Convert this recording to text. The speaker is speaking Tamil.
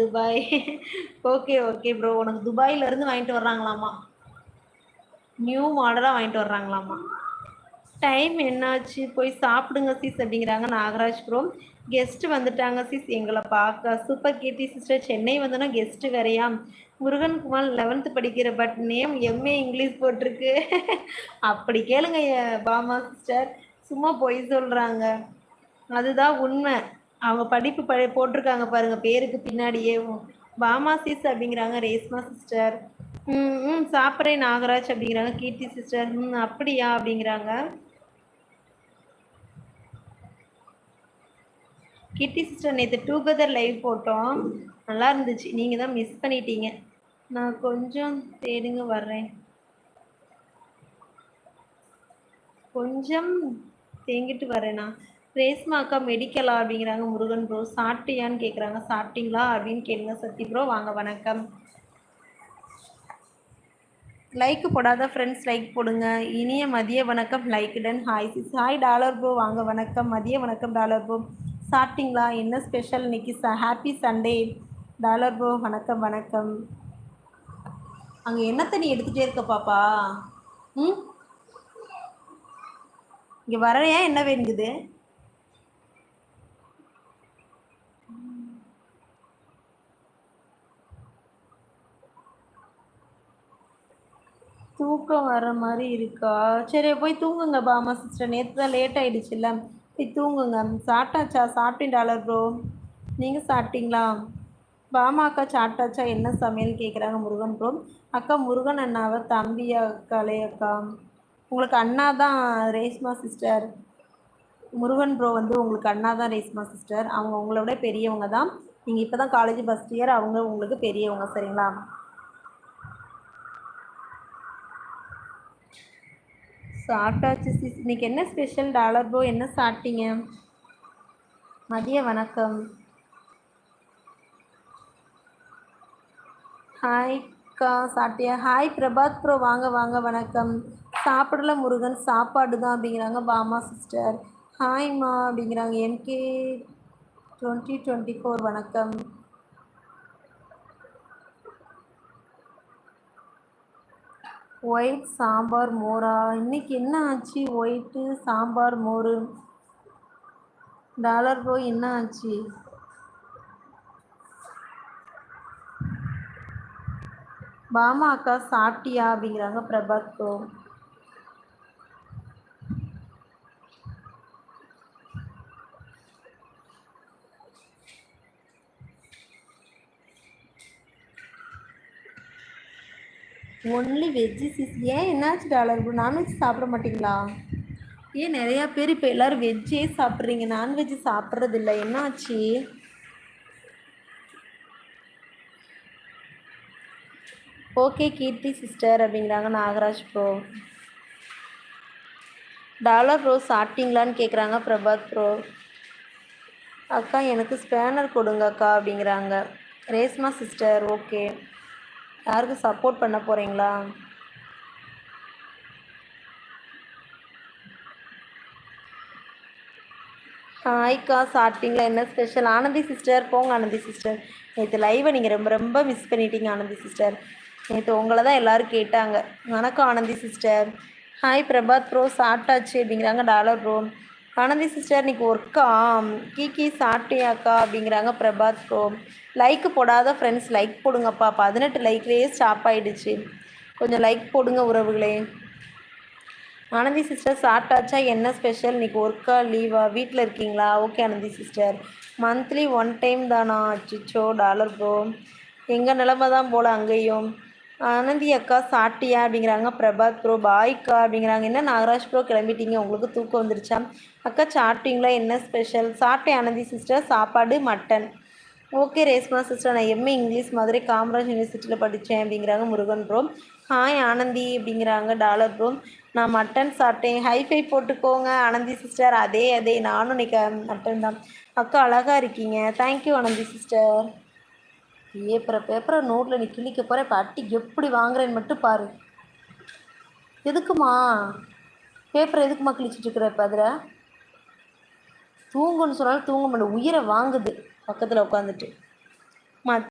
துபாய். ஓகே ஓகே ப்ரோ உனக்கு துபாயில இருந்து வாங்கிட்டு வர்றாங்களாமா? நியூ மாடலாக வாங்கிட்டு வர்றாங்களாமா? டைம் என்னாச்சு? போய் சாப்பிடுங்க சீஸ் அப்படிங்கிறாங்க நாகராஜ் ப்ரோ கெஸ்ட் வந்துட்டாங்க சீஸ் எங்களை பார்க்க. சூப்பர் கீர்த்தி சிஸ்டர் சென்னை வந்தோன்னா கெஸ்ட் வேறையா? முருகன் குமார் லெவன்த்து படிக்கிற பட் நேம் எம்ஏ இங்கிலீஷ் போட்டிருக்கு. அப்படி கேளுங்க பாமா சிஸ்டர் சும்மா பொய் சொல்கிறாங்க அதுதான் உண்மை. அவங்க படிப்பு ப போட்டிருக்காங்க பாருங்க பேருக்கு பின்னாடியே. பாமா சிஸ் அப்படிங்கிறாங்க ரேஸ்மா சிஸ்டர். ம் ம் சாப்பிட்றேன் நாகராஜ் அப்படிங்கிறாங்க கீர்த்தி சிஸ்டர். ம் அப்படியா அப்படிங்கிறாங்க. கீர்த்தி சிஸ்டர் நேற்று டூகெதர் லைவ் போட்டோம். நல்லா இருந்துச்சு. நீங்கள் தான் மிஸ் பண்ணிட்டீங்க. நான் கொஞ்சம் தேடுங்க வர்றேன். கொஞ்சம் தேங்கிட்டு வரேண்ணா ரேஸ்மா அக்கா மெடிக்கலா அப்படிங்கிறாங்க முருகன் ப்ரோ சாப்பிட்டியான்னு கேட்குறாங்க சாப்பிட்டீங்களா அப்படின்னு கேளுங்க சத்தி ப்ரோ வாங்க வணக்கம். லைக் போடாத ஃப்ரெண்ட்ஸ் லைக் போடுங்க. இனிய மதிய வணக்கம். Like done hi sis hi dollar bro வாங்க வணக்கம். மதிய வணக்கம் டாலர் ப்ரோ சாப்பிட்டீங்களா? என்ன ஸ்பெஷல் இன்னைக்கு? ச ஹாப்பி சண்டே டாலர் ப்ரோ வணக்கம் வணக்கம். அங்கே என்ன தண்ணி எடுத்துகிட்டே இருக்க பாப்பா? ம்? இங்கே வரையா? என்ன வேணுங்குது? தூக்கம் வர மாதிரி இருக்கா? சரி போய் தூங்குங்க பாமா சிஸ்டர் நேற்று தான் லேட் ஆகிடுச்சுல்ல போய் தூங்குங்க. சாப்பிட்டாச்சா? சாப்பிட்டேன் டாலர் ப்ரோ நீங்கள் சாப்பிட்டீங்களா? பாமா அக்கா சாப்பிட்டாச்சா? என்ன சமையல் கேட்குறாங்க முருகன் ப்ரோ அக்கா முருகன் அண்ணாவை தம்பி அக்காலே அக்கா. உங்களுக்கு அண்ணா தான் ரேஷ்மா சிஸ்டர் முருகன் ப்ரோ வந்து உங்களுக்கு அண்ணா தான் ரேஷ்மா சிஸ்டர் அவங்க உங்களோட பெரியவங்க தான் நீங்கள் இப்போ தான் காலேஜ் ஃபஸ்ட் இயர் அவங்க உங்களுக்கு பெரியவங்க சரிங்களா? சாப்பிட்டாச்சு சிஸ். இன்னைக்கு என்ன ஸ்பெஷல் டாலர் ப்ரோ என்ன சாப்பிட்டீங்க? மதிய வணக்கம். ஹாய்க்கா சாப்பிட்டியா? ஹாய் பிரபாத் ப்ரோ வாங்க வாங்க. வணக்கம். சாப்பிடல முருகன். சாப்பாடு தான் அப்படிங்கிறாங்க பாமா சிஸ்டர் ஹாய்மா அப்படிங்கிறாங்க. எம்கே டுவெண்ட்டி டுவெண்ட்டி ஃபோர் வணக்கம். ஒயிட் சாம்பார் மோரா. இன்னைக்கு என்ன ஆச்சு? ஒயிட்டு சாம்பார் மோர். டாலர் ரோ என்ன ஆச்சு? பாமா அக்கா சாப்பிட்டியா? அப்படிங்கிறாங்க Prabhat bro only veg sis ஏன் என்னாச்சு டாலர் ப்ரோ நான்வெஜ் சாப்பிட மாட்டிங்களா? ஏன் நிறையா பேர் இப்போ எல்லோரும் வெஜ்ஜே சாப்பிட்றீங்க? நான்வெஜ் சாப்பிட்றது இல்லை. என்னாச்சு? ஓகே கீர்த்தி சிஸ்டர் அப்படிங்கிறாங்க. நாகராஜ் ப்ரோ டாலர் ப்ரோ சாப்பிட்டீங்களான்னு கேட்குறாங்க பிரபாத் ப்ரோ அக்கா எனக்கு ஸ்பேனர் கொடுங்க அக்கா அப்படிங்கிறாங்க. ரேஸ்மா சிஸ்டர் ஓகே யாருக்கு சப்போர்ட் பண்ண போகிறீங்களா ஹாய்க்கா சாப்பிட்டீங்களா என்ன ஸ்பெஷல் ஆனந்தி சிஸ்டர் போங்க ஆனந்தி சிஸ்டர் நேற்று லைவை நீங்கள் ரொம்ப ரொம்ப மிஸ் பண்ணிட்டீங்க ஆனந்தி சிஸ்டர் நேற்று உங்களை தான் எல்லோரும் கேட்டாங்க. வணக்கம் Anandhi sister hi Prabhat bro சாப்பிட்டாச்சு அப்படிங்கிறாங்க டாலர் ப்ரோ ஆனந்தி சிஸ்டர் இன்றைக்கி ஒர்க்கா கீ சாப்பிட்டியாக்கா? அப்படிங்கிறாங்க பிரபாத் ப்ரோ லைக் போடாத ஃப்ரெண்ட்ஸ் லைக் போடுங்கப்பா. பதினெட்டு லைக்லேயே ஸ்டாப் ஆகிடுச்சு கொஞ்சம் லைக் போடுங்க உறவுகளே. ஆனந்தி சிஸ்டர் சாப்பிட்டாச்சா? என்ன ஸ்பெஷல் இன்றைக்கி ஒர்க்கா லீவா வீட்டில் இருக்கீங்களா? Okay Anandhi sister monthly one time தானா? அச்சிச்சோ டாலர் ப்ரோ எங்கள் நிலமை தான் போல் அங்கேயும். ஆனந்தி அக்கா சாட்டியா அப்படிங்கிறாங்க. பிரபாத் ப்ரோ பாய்க்கா அப்படிங்கிறாங்க. என்ன நாகராஜ் ப்ரோ கிளம்பிட்டீங்க? உங்களுக்கு தூக்கம் வந்துருச்சா? அக்கா சாப்பிட்டீங்களா? என்ன ஸ்பெஷல் சாப்பிட்டேன் ஆனந்தி சிஸ்டர் சாப்பாடு மட்டன் ஓகே ரேஸ்மா சிஸ்டர் நான் எம்ஏ இங்கிலீஷ் மதுரை காமராஜ் யூனிவர்சிட்டியில் படித்தேன் அப்படிங்கிறாங்க முருகன் ப்ரோ ஹாய் ஆனந்தி அப்படிங்கிறாங்க டாலர் ப்ரோ நான் மட்டன் சாப்பிட்டேன். ஹைஃபை போட்டுக்கோங்க ஆனந்தி சிஸ்டர் அதே அதே. நானும் இன்னைக்கு மட்டன் தான். அக்கா அழகாக இருக்கீங்க. தேங்க்யூ ஆனந்தி சிஸ்டர் பேப்பரை பேப்பரை நோட்டில் நீ கிழிக்க போகிற இப்போ அட்டி எப்படி வாங்குறேன்னு மட்டும் பாரு. எதுக்குமா? பேப்பரை எதுக்குமா கிழிச்சிட்ருக்குற இப்போ அதில்? தூங்குன்னு சொன்னாலும் தூங்க மாட்டேன். உயிரை வாங்குது. பக்கத்தில் உட்காந்துட்டு. மத்